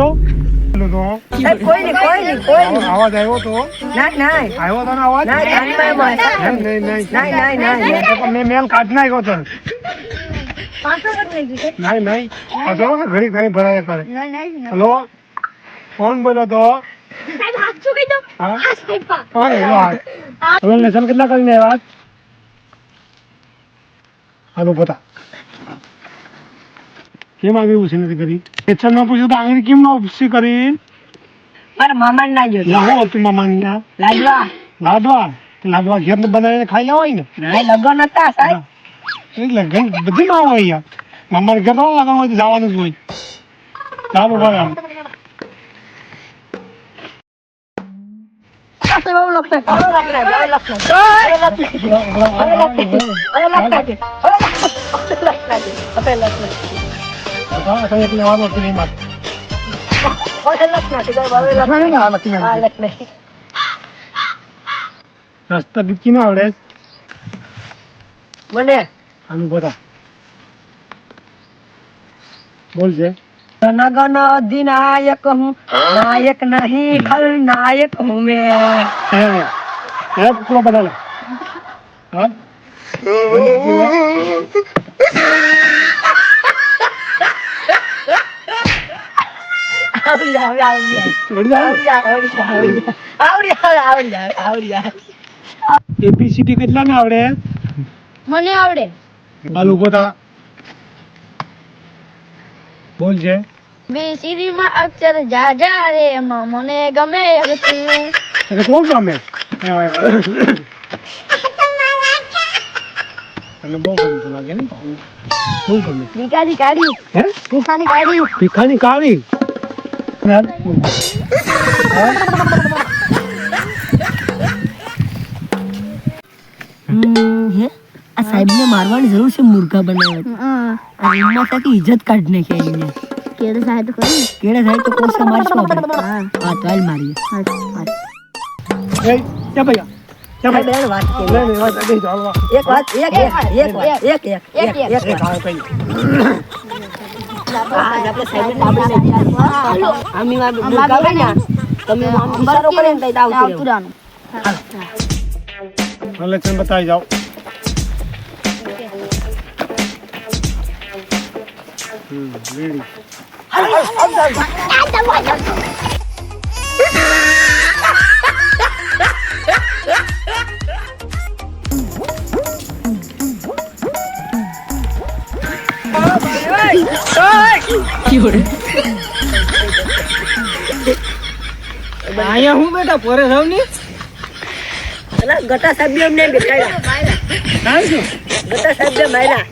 જો અવાજ આવ્યો તો? આવ્યો તો અવાજ તો નહીં નહીં. હજો ઘડી કેટલા કરીને વાત હાલો બતા કેમ આગળ ઉછી નથી કરી. લેસનમાં પૂછ્યું તો આગળ કેમ ના ઉછી કરી? મારા મામા ના જોડે લાવો તું મામા ના લાડવા? લાડવા? લાડવા ઘેર બનાવીને ખાઈ લેવાય ને? ના લગન હતા સાહેબ. લગન બધી માં હોય યાર મામા ઘેર ના લગન હોય તો જવાનું જ હોય. ચાલો ભાઈ આમ હા, લખતા છે હા લખતા છે રસ્તા બીકી ના આવડે. મને? આનું બધા. બોલજે જનગણ અધિનાયક હું નાયક નહીં ખલનાયક હું મેં. હે કુકડો બધા લે હા? આવડી જાય આવડી? જાય આવડી જાય આવડી જાય આવડી જાય આવડી જાય એબીસીડી કેટલા ને આવડે મને આવડે. હાલ ઊભો થા. બોલજે બે સીરીમાં અક્ષર જા જા રે એમાં મને ગમે એટલે કોણ ગમે? તને બહુ ગમતું લાગે ને? બહુ ગમે. ભીખાની કાઢી. હે? ભીખાની કાઢી. ભીખાની કાળી ના, આ સાહેબ ને મારવાની જરૂર છે મુર્ગા બનાવવા આ રૂમમાં ઇજ્જત કાઢ ને એને કેરે સાહેબ તો કરી કેડે સાહેબ તો કોસા મારશું આપણે હા તો હાલ મારીએ એ, જા ભાઈ ભૈયા. એને વાત કરી લે, વાત ચાલવા. એક વાત એક એક એક એક એક એક એક એક કલેક્શન બતાવી જાઓ હમ, રેડી. અહીંયા હું બેટા પોરે જાવની? અલા ગટા સાહેબ બી અમને બેઠાડ્યા ગટા સાહેબ બે માર્યા?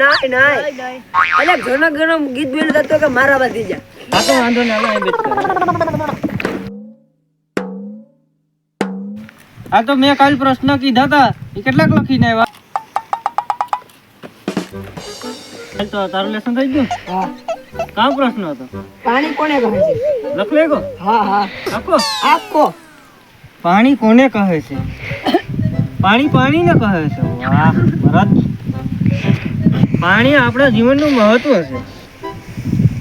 નાય નાય. અલે ઘણો ઘણો ગીત બોલી કે મારા બાથી જા. આ તો મેં કાલ પ્રશ્ન કીધા હતા. એ કેટલાક લખીને આવ્યા? તો તારું લેસન થઈ ગયું? હા. કામ પ્રશ્ન હતો? પાણી કોને કહે છે? હા હા. આપકો પાણી કોને કહે છે? પાણી પાણીને કહે છે. વાહ ભરત. પાણી આપણા જીવનનું મહત્વ છે.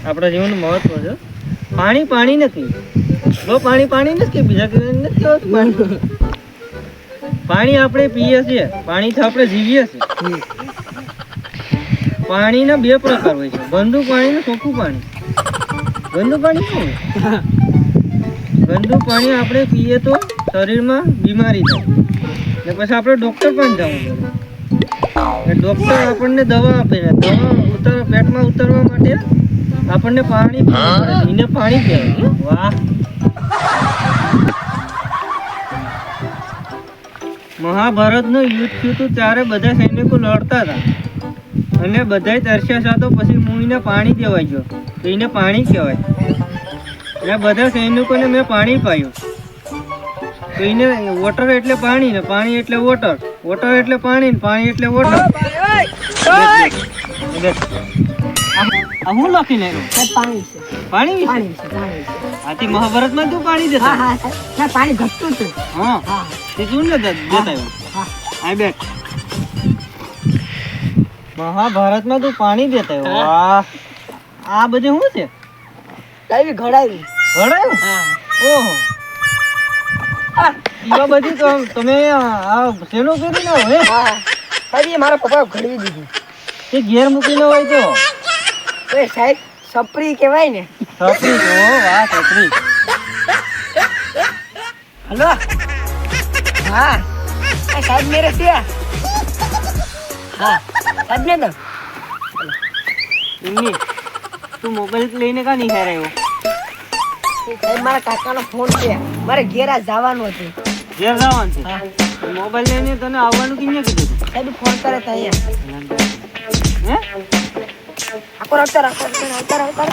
આપણા જીવનનું મહત્વ છે. પાણી પાણી નથી. બહુ પાણી પાણી નથી બીજા કઈ નથી પાણી. પાણી આપણે પીએ છીએ. પાણીથી આપણે જીવીએ છીએ. પાણીના બે પ્રકાર હોય છે. ગંદુ પાણી ને ચોખ્ખું પાણી. ગંદુ પાણી શું? ગંદુ પાણી આપણે પીએ તો શરીરમાં બીમારી થાય. ને પછી આપણે ડૉક્ટર પણ જવું પડે. ડૉક્ટર આપણને દવા આપે છે. દવા ઉતર પેટમાં ઉતરવા માટે આપણને પાણી પીને એને પાણી કહેવાય વાહ. મહાભારતનું યુદ્ધ થયું હતું ત્યારે બધા સૈનિકો લડતા હતા. અને બધાય તરસ્યા હતા તો પછી હું એને પાણી દેવાઈ ગયો. તો એને પાણી કહેવાય એટલે બધા સૈનિકોને મેં પાણી પાયું. તો એને વોટર એટલે પાણી ને પાણી એટલે વોટર વોટર એટલે પાણી ને પાણી એટલે વોટર હું લખી નાખ્યું પાણી પાણી આથી મહાભારતમાં તું પાણી દેતા? પાણી ઘટતું હતું હા. તે શું ને દેતા આવ્યો? હા. બેઠ મહાભારતમાં તું પાણી દેતા વાહ. આ બધું શું છે? સાહેબ ઘડાવી. ઘડાયું? ઓહો. એવા બધી તો તમે આ શેનો કરી ના હોય? હા. સાહેબ એ મારા પપ્પા ઘડવી દીધું. તે ઘેર મૂકીને હોય તો? એ સાહેબ સપરી કહેવાય ને. સપરી તો વાહ છપરી હલો? હા. સાહેબ મેરે છે? હા. સાહેબ ને તો એમની તું મોબાઈલ લઈને કા નહીં આવ્યો? સાહેબ મારા કાકાનો ફોન છે. મારે ઘેર આ જવાનું હતું. ઘેર જવાનું છે? મોબાઈલ લઈને તને આવવાનું કે કીધું તું? સાહેબ ફોન કરે તો અહીંયા. હે? આખો આવતા રાખો આવતા આવતા